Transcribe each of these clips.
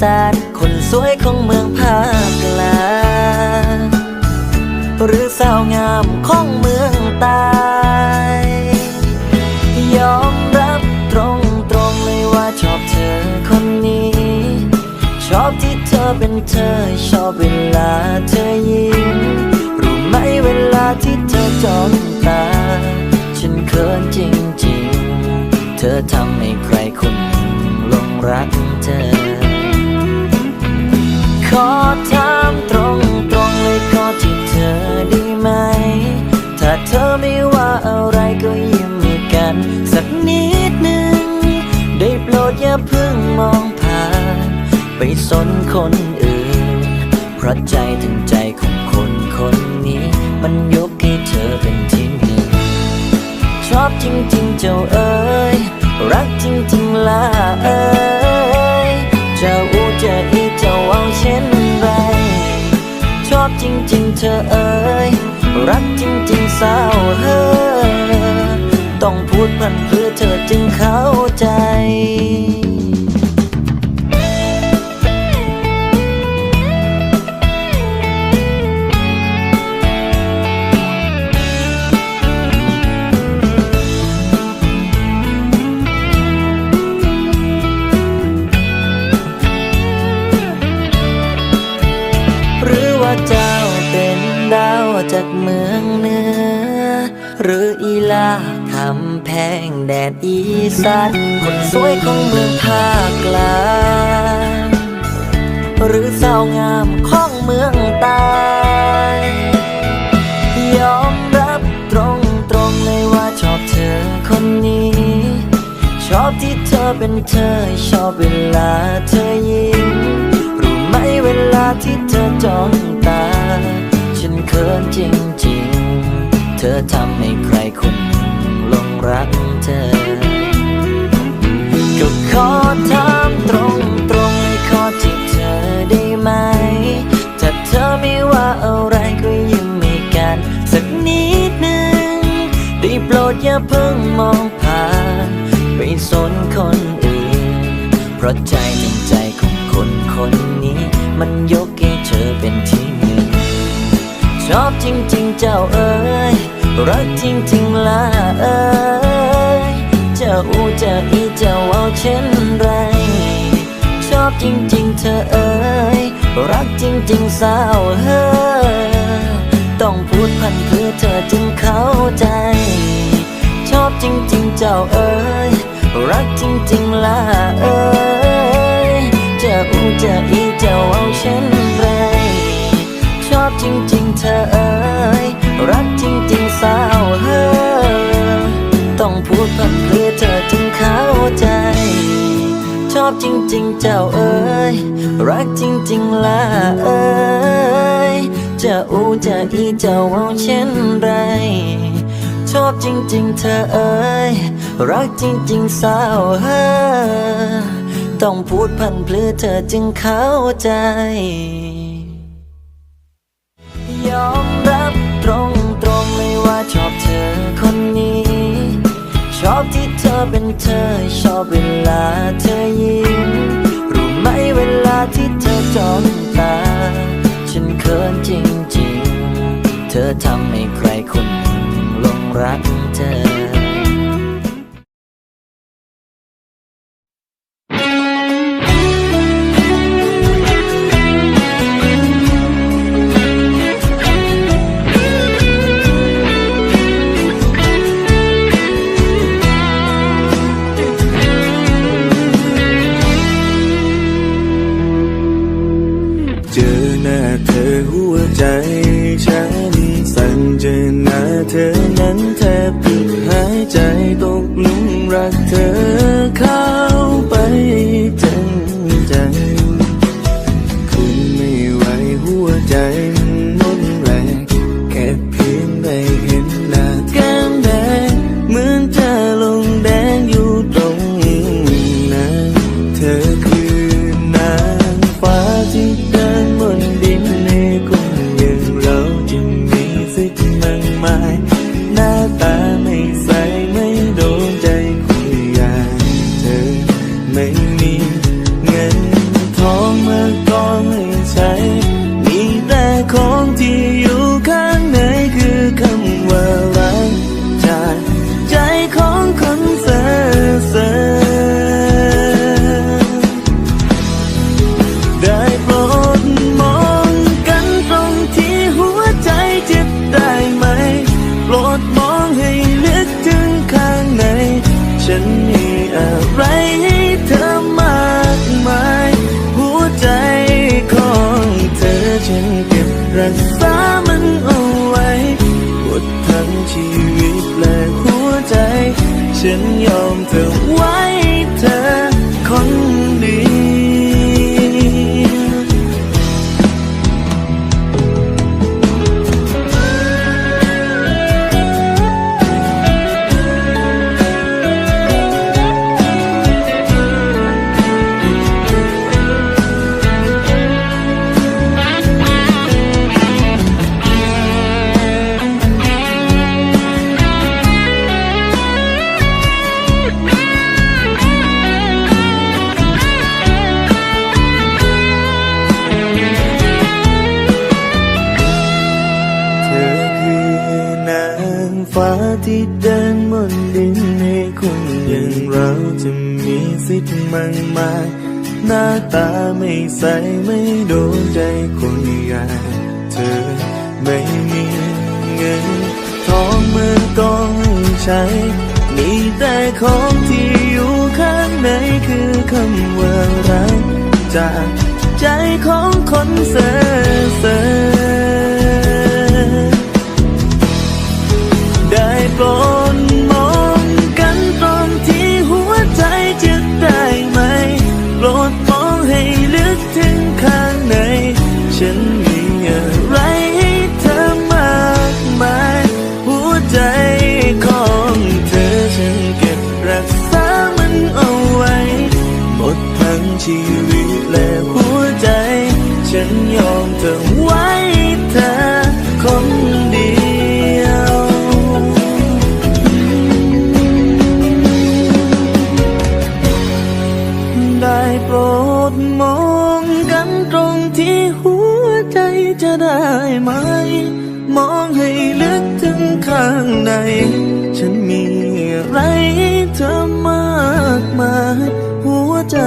สาน คนสวยของเมืองภาคกลางหรือสาวงามของเมืองใต้ยอมรับตรงตรงๆเลยว่าชอบเธอคนนี้ ชอบที่เธอเป็นเธอ ชอบเวลาเธอยิ้มรู้ไหมเวลาที่เธอจ้องตา ฉันเขินจริงๆ เธอทำให้ใครคนหนึ่งหลงรัก ขอถามตรงตรงๆเลยขอที่เธอได้ไหม ถ้าเธอไม่ว่าอะไรก็ยิ้มให้กัน สักนิดหนึ่ง ได้โปรดอย่าเพิ่งมองผ่าน ไปสนคนอื่น เพราะใจถึงใจของคนคนนี้ มันยกให้เธอเป็นที่หนึ่งชอบจริงๆเจ้าเอ๋ ริ งแดดอีสานคนสวยของเมืองภาคกลางหรือสาวงามของเมืองใต้ยอมรับตรงตรงๆเลยว่าชอบเธอคนนี้ ชอบที่เธอเป็นเธอ ชอบเวลาเธอยิ้มรู้ไหมเวลาที่เธอจ้องตา ฉันเขินจริงๆ เธอทำให้ใครคน รักเธอ ก็ขอถามตรงตรงๆเลยขอที่เธอได้ไหม ถ้าเธอไม่ว่าอะไรก็ยิ้มให้กัน สักนิดหนึ่งได้โปรดอย่าเพิ่งมองผ่าน ไปสนคนอื่น เพราะใจจริงใจของคนคนนี้ มันยกให้เธอเป็นที่หนึ่งชอบจริงๆเจ้าเอ๋ยรักจริงๆละเอ๋ย เจ้าอีเจ้าเอาเช่นไร ชอบจริงๆเธอเอ๋ยรักจริงๆสาวเฮ้อต้องพูดพันเพื่อเธอจึงเข้าใจ ชอบจริงๆเจ้าเอ๋ยรักจริงๆล่ะเอ๋ยเจ้าอูเจ้าอีเจ้าเอาเช่นไร ชอบจริงๆเธอเอ๋ยรักจริงๆสาวเฮ้อต้องพูดพัน อบจริง ๆ เจ้าเอ๋ยรักจริง ๆล่ะเอ๋ยจะอูจะอีเจ้าเอาเช่นไร ชอบจริง ๆ เธอเอ๋ยรักจริง ๆสาวเฮ้อต้องพูดพันเพื่อเธอจึงเข้าใจ ยอมรับตรงตรงๆเลยว่าชอบเธอคนนี้ อบที่เธอเป็นเธอ ชอบเวลาเธอยิ้ม รู้ไหมเวลาที่เธอจ้องตา ฉันเขินจริงๆ เธอทำให้ใครคนหนึ่งลงรักเธอ ฉันย มากมายหน้าตาไม่ใสไม่โดนใจคนอย่างเธอไม่มีเงิน ทองเมืองก็ไม่ใช้ มีแต่ของที่อยู่ข้างในคือคำว่ารักจากใจของคนเซ่ เธอไว้เธอคนเดียว ได้โปรดมองกันตรงที่หัวใจจะได้ไหม มองให้ลึกถึงข้างใน ฉันมีอะไรเธอมากมาย หัวใจ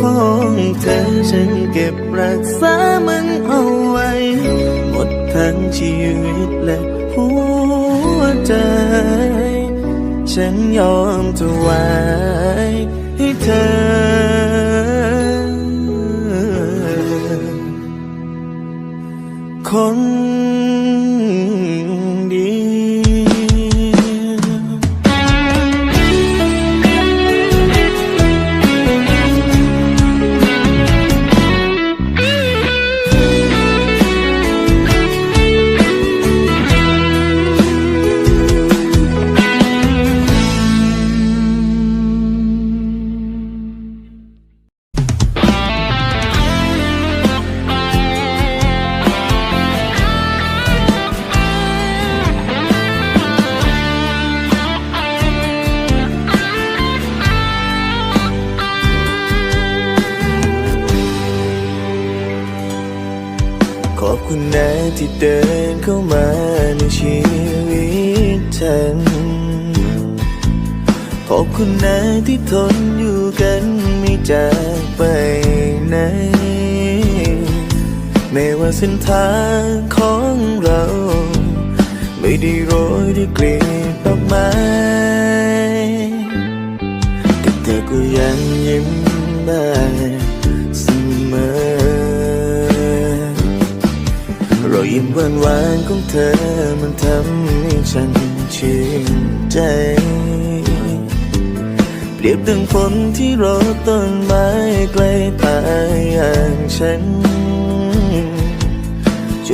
ของเธอฉันเก็บ รักษามันเอาไว้ หมดทั้งชีวิตและหัวใจ ฉันยอมเธอไวให้เธอ คน เส้นทางของเรา ไม่ได้โรยด้วยกลีบดอกไม้แต่เธอก็ยังยิ้มได้เสมอรอยยิ้มหวานหวานของเธอมันทำให้ฉันชื่นใจเปรียบดังฝนที่รดต้นไม้ใกล้ตายอย่างฉัน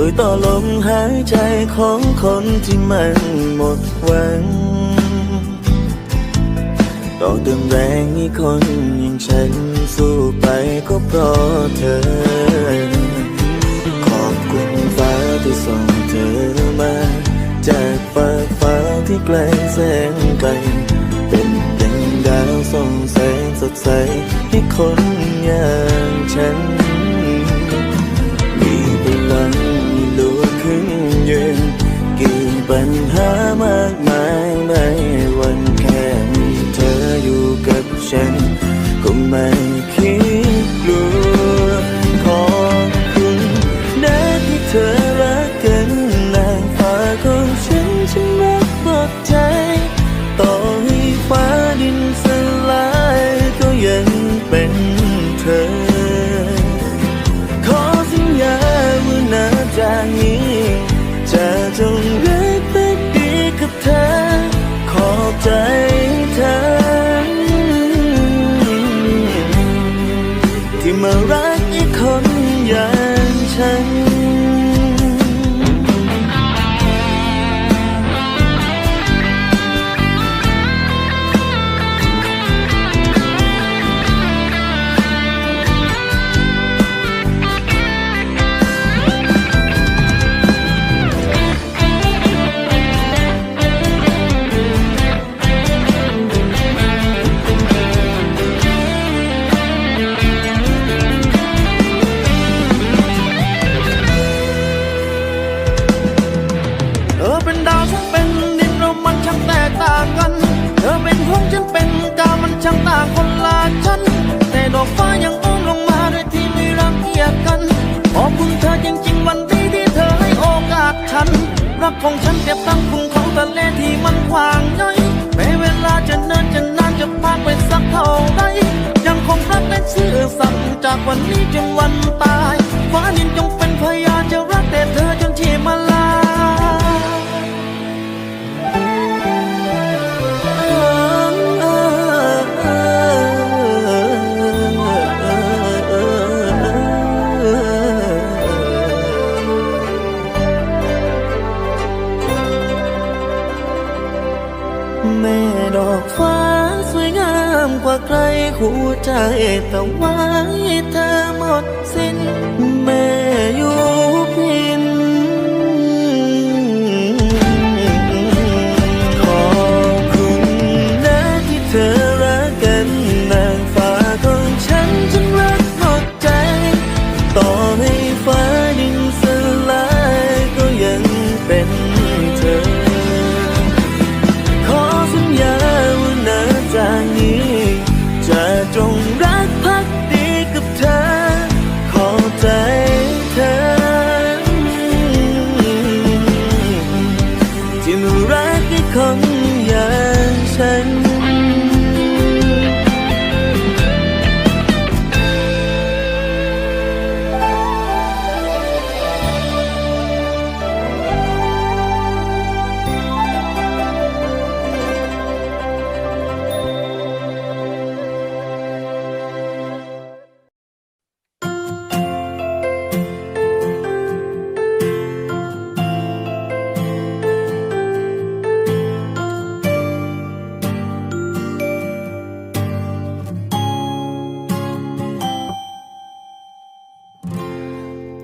ช่วยต่อลมหายใจของคนที่มันหมดหวัง ต่อเติมแรงให้คนอย่างฉันสู้ไปก็เพราะเธอ ขอบคุณฟ้าที่ส่งเธอมา จากฟ้าฟ้าที่ไกลแสนไกล เป็นดังดาวส่องแสงสดใสให้คนอย่างฉัน ปัญหามากมายไม่วันแค่มีเธออยู่กับฉัน รักของฉันเก็บตั้งคุณของทะเลที่มันกว้างใหญ่แม้เวลาจะเนินจะนานจะผ่านไปสักเท่าไรยังคงรักและซื่อสัตย์จากวันนี้จนวันตายฟ้าดินจงเป็นพยาน แต่ไว้เธอ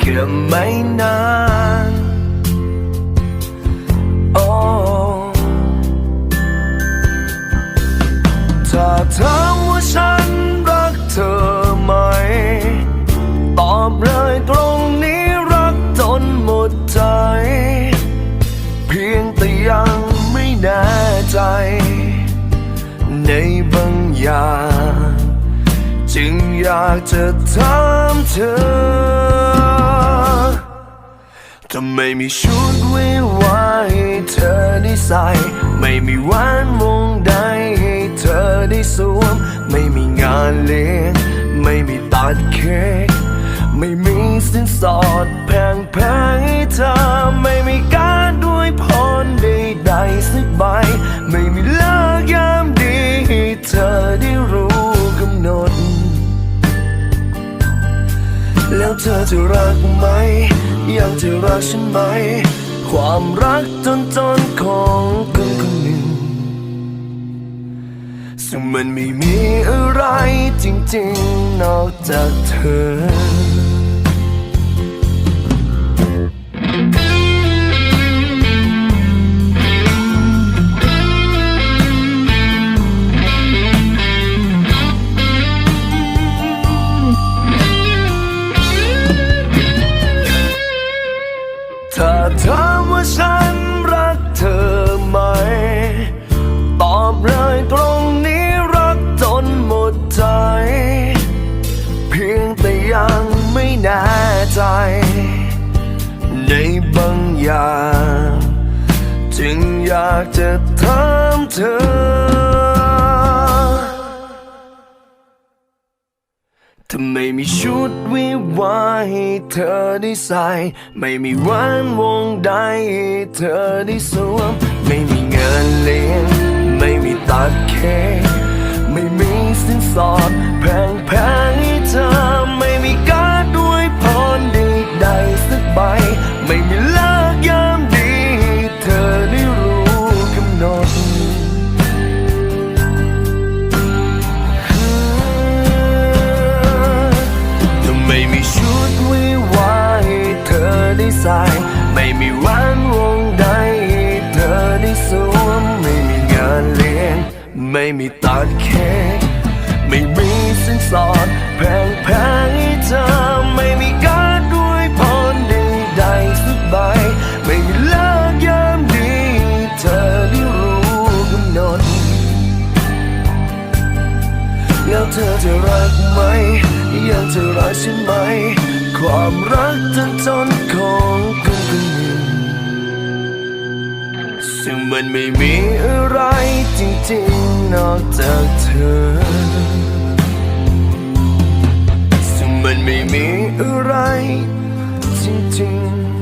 แค่ไม่นานโอ้ถ้าถามว่าฉันรักเธอไหม ตอบเลยตรงนี้รักจนหมดใจ เพียงแต่ยังไม่แน่ใจ ในบางอย่าง จึงอยากจะถามเธอ ไม่มีชุดวิวาให้เธอได้ใส่ ไม่มีแหวนวงใดให้เธอได้สวม ไม่มีงานเลี้ยง ไม่มีตัดเค้ก ไม่มีสินสอดแพงแพงๆให้เธอ ไม่มีการด้วยพรใดๆสักใบ ไม่มีเลิกยามดีให้เธอได้รู้กำหนด แล้วเธอจะรักไหม ยังจะรักฉันไหม ความรักจนจนของคนคนหนึ่ง ซึ่งมันไม่มีอะไรจริงๆ นอกจากเธอ ยังไม่แน่ใจ ในบางอย่าง จึงอยากจะถามเธอ ทำไมมีชุดวิวาให้เธอได้ใส่ ไม่มีแหวันวงใดให้เธอได้สวม ไม่มีเงินเลี้ยง ไม่มีตัดเค้กไม่มีสินสอดแพงแพงให้เธอ ไป ไม่มีลากยามดี เธอได้รู้กำหนดถ้ไม่มีชุดวิวายเธอได้ใส่ ไม่มีวันวงใดให้เธอได้สวมไม่มีงานเลี้ยง ไม่มีตัดเค้กไม่มีสินสอดแพง เธอจะรักไหม ยังจะรักฉันไหม ความรักจนจนของคนคนหนึ่งซึ่งมันไม่มีอะไรจริงๆนอกจากเธอ ซึ่งมันไม่มีอะไรจริงๆ